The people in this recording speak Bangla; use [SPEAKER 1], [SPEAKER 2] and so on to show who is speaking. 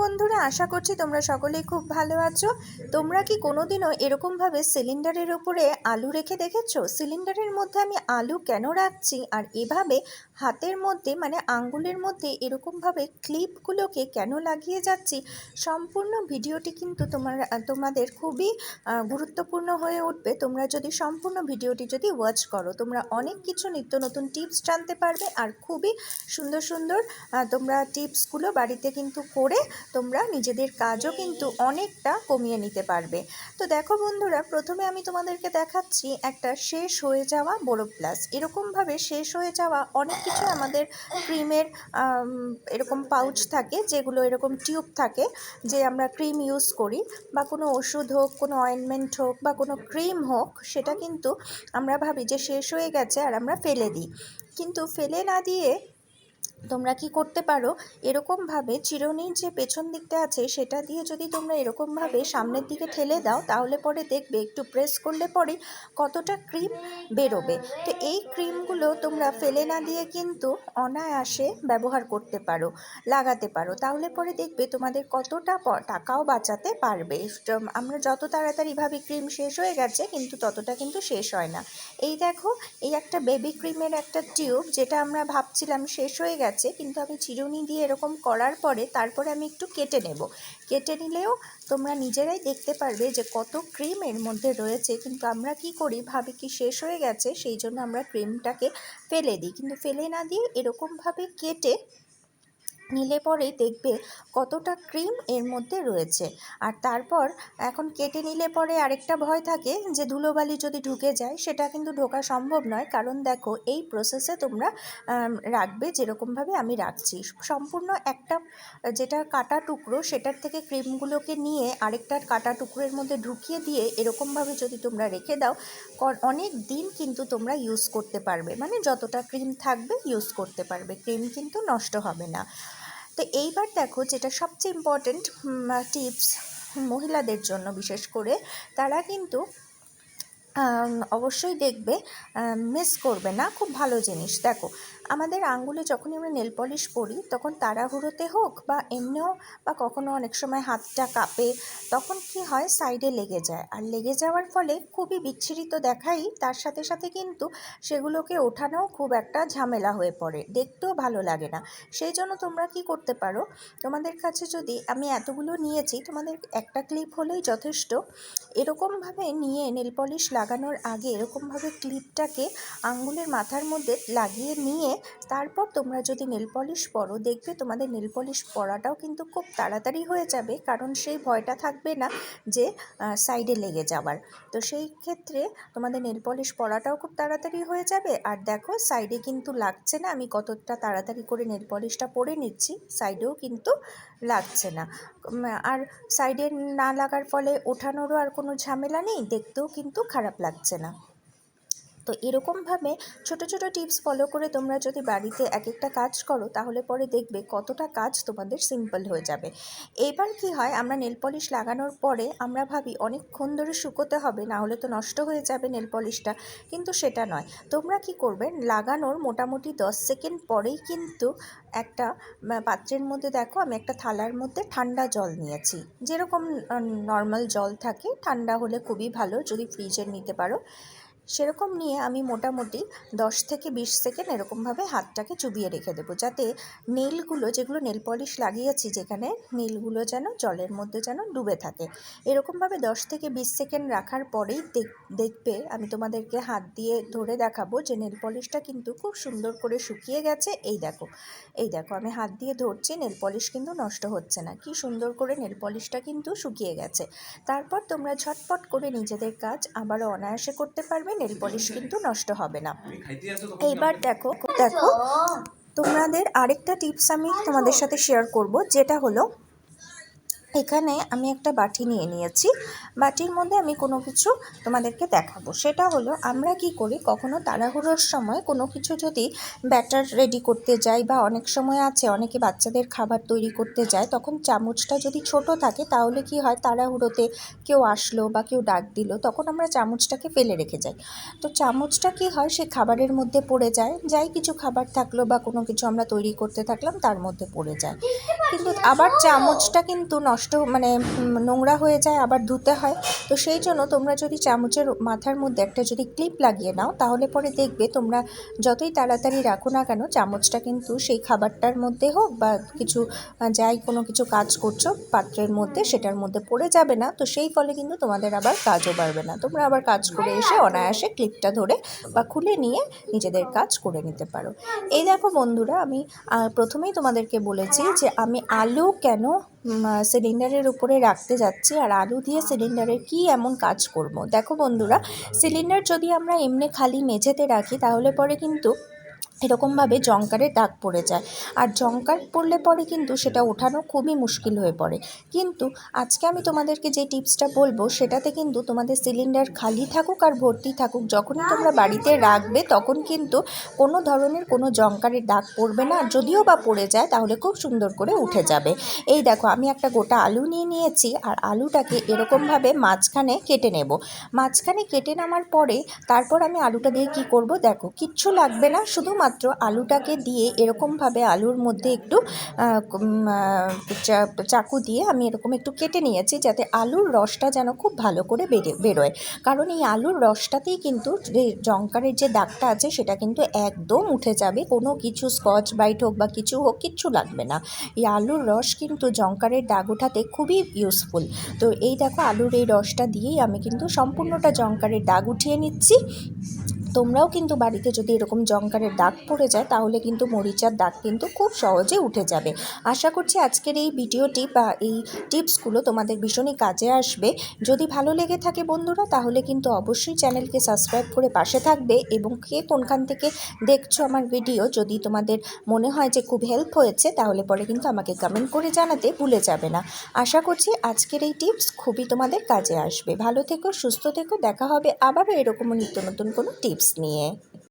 [SPEAKER 1] বন্ধুরা, আশা করছি তোমরা সকলেই খুব ভালো আছো। তোমরা কি কোনোদিনও এরকমভাবে সিলিন্ডারের উপরে আলু রেখে দেখেছ? সিলিন্ডারের মধ্যে আমি আলু কেন রাখছি? আর এভাবে হাতের মধ্যে মানে আঙ্গুলের মধ্যে এরকমভাবে ক্লিপগুলোকে কেন লাগিয়ে যাচ্ছি, সম্পূর্ণ ভিডিওটি কিন্তু তোমার, তোমাদের খুবই গুরুত্বপূর্ণ হয়ে উঠবে। তোমরা যদি সম্পূর্ণ ভিডিওটি যদি ওয়াচ করো, তোমরা অনেক কিছু নিত্য নতুন টিপস জানতে পারবে আর খুবই সুন্দর সুন্দর তোমরা টিপসগুলো বাড়িতে কিন্তু করে তোমরা নিজেদের কাজও কিন্তু অনেকটা কমিয়ে নিতে পারবে। তো দেখো বন্ধুরা, প্রথমে আমি তোমাদেরকে দেখাচ্ছি একটা শেষ হয়ে যাওয়া বড় প্লাস এরকমভাবে শেষ হয়ে যাওয়া অনেক কিছু আমাদের ক্রিমের এরকম পাউচ থাকে, যেগুলো এরকম টিউব থাকে, যে আমরা ক্রিম ইউজ করি, বা কোনো ওষুধ হোক, কোনো অয়েনমেন্ট হোক, বা কোনো ক্রিম হোক, সেটা কিন্তু আমরা ভাবি যে শেষ হয়ে গেছে আর আমরা ফেলে দিই। কিন্তু ফেলে না দিয়ে তোমরা কি করতে পারো? এরকমভাবে চিরুনির যে পেছন দিকটা আছে, সেটা দিয়ে যদি তোমরা এরকমভাবে সামনের দিকে ঠেলে দাও, তাহলে পরে দেখবে একটু প্রেস করলে পরে কতটা ক্রিম বেরোবে। তো এই ক্রিমগুলো তোমরা ফেলে না দিয়ে কিন্তু অনায়াসে ব্যবহার করতে পারো, লাগাতে পারো। তাহলে পরে দেখবে তোমাদের কতটা টাকাও বাঁচাতে পারবে। আমরা যত তাড়াতাড়ি ভাবি ক্রিম শেষ হয়ে গেছে, কিন্তু ততটা কিন্তু শেষ হয় না। এই দেখো, এই একটা বেবি ক্রিমের একটা টিউব যেটা আমরা ভাবছিলাম শেষ হয়ে গেছে কিন্তু আমি চিরুনি দিয়ে এরকম করার পরে তারপরে আমি একটু কেটে নেব। কেটে নিলেও তোমরা নিজেরাই দেখতে পারবে যে কত ক্রিম এর মধ্যে রয়েছে, কিন্তু আমরা কি করি, ভাবি কি শেষ হয়ে গেছে, সেই জন্য আমরা ক্রিমটাকে ফেলে দিই। কিন্তু ফেলে না দিয়ে এরকমভাবে কেটে নিলে পরেই দেখবে কতটা ক্রিম এর মধ্যে রয়েছে। আর তারপর এখন কেটে নিলে পরে আরেকটা ভয় থাকে যে ধুলোবালি যদি ঢুকে যায়, সেটা কিন্তু ঢোকা সম্ভব নয়। কারণ দেখো, এই প্রসেসে তোমরা রাখবে যেরকমভাবে আমি রাখছি। সম্পূর্ণ একটা, যেটা কাটা টুকরো, সেটার থেকে ক্রিমগুলোকে নিয়ে আরেকটা কাটা টুকরোর মধ্যে ঢুকিয়ে দিয়ে এরকমভাবে যদি তোমরা রেখে দাও অনেক দিন কিন্তু তোমরা ইউজ করতে পারবে। মানে যতটা ক্রিম থাকবে ইউজ করতে পারবে। ক্রিম কিন্তু নষ্ট হবে না। তো এইবার দেখো যেটা সবচেয়ে ইম্পর্টেন্ট টিপস মহিলাদের জন্য বিশেষ করে, তারা কিন্তু অবশ্যই দেখবে মিস করবে না, খুব ভালো জিনিস। দেখো আমাদের আঙ্গুলে যখন আমরা নেল পলিশ পরি, তখন তাড়াহুড়োতে হোক বা এমনিও বা কখনো অনেক সময় হাতটা কাঁপে, তখন কি হয়, সাইডে লেগে যায়। আর লেগে যাওয়ার ফলে খুবই বিচ্ছিরিত দেখাই, তার সাথে সাথে কিন্তু সেগুলোকে ওঠানো খুব একটা ঝামেলা হয়ে পড়ে। দেখতেও ভালো লাগে না। সেই জন্য তোমরা কি করতে পারো? তোমাদের কাছে যদি আমি এতগুলো নিয়েছি, তোমাদের একটা ক্লিপ হলেই যথেষ্ট। এরকমভাবে নিয়ে নেল পলিশ লাগানোর আগে এরকমভাবে ক্লিপটাকে আঙ্গুলের মাথার মধ্যে লাগিয়ে নিয়ে তারপর তোমরা যদি নেল পলিশ পরো, দেখবে তোমাদের নেল পলিশ পরাটাও কিন্তু খুব তাড়াতাড়ি হয়ে যাবে। কারণ সেই ভয়টা থাকবে না যে সাইডে লেগে যাওয়ার। তো সেই ক্ষেত্রে তোমাদের নেল পলিশ পরাটাও খুব তাড়াতাড়ি হয়ে যাবে। আর দেখো সাইডে কিন্তু লাগছে না। আমি কতটা তাড়াতাড়ি করে নেল পলিশটা পরে নিচ্ছি সাইডেও কিন্তু লাগছে না। আর সাইডে না লাগার ফলে ওঠানোরও আর কোনো ঝামেলা নেই। দেখতেও কিন্তু খারাপ লাগছে না। তো এরকমভাবে ছোট ছোট টিপস ফলো করে তোমরা যদি বাড়িতে এক একটা কাজ করো, তাহলে পরে দেখবে কতটা কাজ তোমাদের সিম্পল হয়ে যাবে। এবার কি হয়, আমরা নেল পলিশ লাগানোর পরে আমরা ভাবি অনেকক্ষণ ধরে শুকোতে হবে, না হলে তো নষ্ট হয়ে যাবে নেল পলিশটা, কিন্তু সেটা নয়। তোমরা কি করবে, লাগানোর মোটামুটি দশ সেকেন্ড পরেই কিন্তু একটা পাত্রের মধ্যে দেখো, আমি একটা থালার মধ্যে ঠান্ডা জল নিয়েছি। যেরকম নর্মাল জল থাকে, ঠান্ডা হলে খুবই ভালো, যদি ফ্রিজের নিতে পারো। সেরকম নিয়ে আমি মোটামুটি দশ থেকে বিশ সেকেন্ড এরকমভাবে হাতটাকে চুবিয়ে রেখে দেবো। যাতে নেলগুলো, যেগুলো নেল পলিশ লাগিয়েছি যেখানে, নেলগুলো যেন জলের মধ্যে যেন ডুবে থাকে। এরকমভাবে দশ থেকে বিশ সেকেন্ড রাখার পরেই দেখ- দেখবে আমি তোমাদেরকে হাত দিয়ে ধরে দেখাবো যে নেল পলিশটা কিন্তু খুব সুন্দর করে শুকিয়ে গেছে। এই দেখো এই দেখো আমি হাত দিয়ে ধরছি, নেল পলিশ কিন্তু নষ্ট হচ্ছে না। কি সুন্দর করে নেল পলিশটা কিন্তু শুকিয়ে গেছে। তারপর তোমরা ঝটপট করে নিজেদের কাজ আবারও অনায়াসে করতে পারবে। নেল পলিশ কিন্তু নষ্ট হবে না। এইবার দেখো দেখো তোমাদের আরেকটা টিপস আমি তোমাদের সাথে শেয়ার করব যেটা হলো এখানে আমি একটা বাটি নিয়ে নিয়েছি। বাটির মধ্যে আমি কোনো কিছু তোমাদেরকে দেখাবো। সেটা হলো, আমরা কি করি, কখনো তাড়াহুড়োর সময় কোনো কিছু যদি ব্যাটার রেডি করতে যাই বা অনেক সময় আছে, অনেকে বাচ্চাদের খাবার তৈরি করতে যায়, তখন চামচটা যদি ছোট থাকে, তাহলে কি হয়, তাড়াহুড়োতে কেউ আসলো বা কেউ ডাক দিল, তখন আমরা চামচটাকে ফেলে রেখে যাই। তো চামচটা কি হয়, সে খাবারের মধ্যে পড়ে যায়, যাই কিছু খাবার থাকল বা কোনো কিছু আমরা তৈরি করতে থাকলাম, তার মধ্যে পড়ে যায়। কিন্তু আবার চামচটা কিন্তু নষ্ট মানে নোংরা হয়ে যায়, আবার ধুতে হয়। তো সেই জন্য তোমরা যদি চামচের মাথার মধ্যে একটা যদি ক্লিপ লাগিয়ে নাও, তাহলে পরে দেখবে তোমরা যতই তাড়াতাড়ি রাখো না কেন, চামচটা কিন্তু সেই খাবারটার মধ্যে হোক বা কিছু যাই কোনো কিছু কাজ করছ পাত্রের মধ্যে, সেটার মধ্যে পড়ে যাবে না। তো সেই ফলে কিন্তু তোমাদের আবার কাজও বাড়বে না। তোমরা আবার কাজ করে এসে অনায়াসে ক্লিপটা ধরে বা খুলে নিয়ে নিজেদের কাজ করে নিতে পারো। এই দেখো বন্ধুরা, আমি প্রথমেই তোমাদেরকে বলেছি যে আমি আলু কেন সিলিন্ডারের উপরে রাখতে যাচ্ছি আর আলু দিয়ে সিলিন্ডারের কি এমন কাজ করব? দেখো বন্ধুরা সিলিন্ডার যদি আমরা এমনি খালি মেঝেতে রাখি তাহলে পরে কিন্তু এরকমভাবে জঙ্কারের দাগ পড়ে যায়। আর জঙ্কার পড়লে পরে কিন্তু সেটা ওঠানো খুবই মুশকিল হয়ে পড়ে। কিন্তু আজকে আমি তোমাদেরকে যে টিপসটা বলব, সেটাতে কিন্তু তোমাদের সিলিন্ডার খালি থাকুক আর ভর্তি থাকুক, যখনই তোমরা বাড়িতে রাখবে তখন কিন্তু কোনো ধরনের কোনো জঙ্কারের দাগ পড়বে না। আর যদিও বা পড়ে যায়, তাহলে খুব সুন্দর করে উঠে যাবে। এই দেখো, আমি একটা গোটা আলু নিয়ে নিয়েছি আর আলুটাকে এরকমভাবে মাঝখানে কেটে নেব। মাঝখানে কেটে নেওয়ার পরে তারপর আমি আলুটা দিয়ে কি করব? দেখো, কিচ্ছু লাগবে না শুধুমাত্র আলুটাকে দিয়ে এরকমভাবে আলুর মধ্যে একটু চাকু দিয়ে আমি এরকম একটু কেটে নিয়েছি যাতে আলুর রসটা যেন খুব ভালো করে বেরে বেরোয়। কারণ এই আলুর রসটাতেই কিন্তু জঙ্কারের যে দাগটা আছে সেটা কিন্তু একদম উঠে যাবে। কোনো কিছু স্কচ, বাইট হোক বা কিছু হোক, কিচ্ছু লাগবে না। এই আলুর রস কিন্তু জঙ্কারের দাগ ওঠাতে খুবই ইউজফুল। তো এই দেখো, আলুর এই রসটা দিয়েই আমি কিন্তু সম্পূর্ণটা জঙ্কারের দাগ উঠিয়ে নিচ্ছি। তোমরাও কিন্তু বাড়িতে যদি এরকম জঙ্কারের দাগ পড়ে যায়, তাহলে কিন্তু মরিচার দাগ কিন্তু খুব সহজে উঠে যাবে। আশা করছি আজকের এই ভিডিওটি বা এই টিপসগুলো তোমাদের ভীষণই কাজে আসবে। যদি ভালো লেগে থাকে বন্ধুরা, তাহলে কিন্তু অবশ্যই চ্যানেলকে সাবস্ক্রাইব করে পাশে থাকবে এবং কে কোনখান থেকে দেখছ আমার ভিডিও যদি তোমাদের মনে হয় যে খুব হেল্প হয়েছে, তাহলে পরে কিন্তু আমাকে কমেন্ট করে জানাতে ভুলে যাবে না। আশা করছি আজকের এই টিপস খুবই তোমাদের কাজে আসবে। ভালো থেকো, সুস্থ থেকো, দেখা হবে আবারও এরকম নিত্য নতুন কোনো টিপস নিয়ে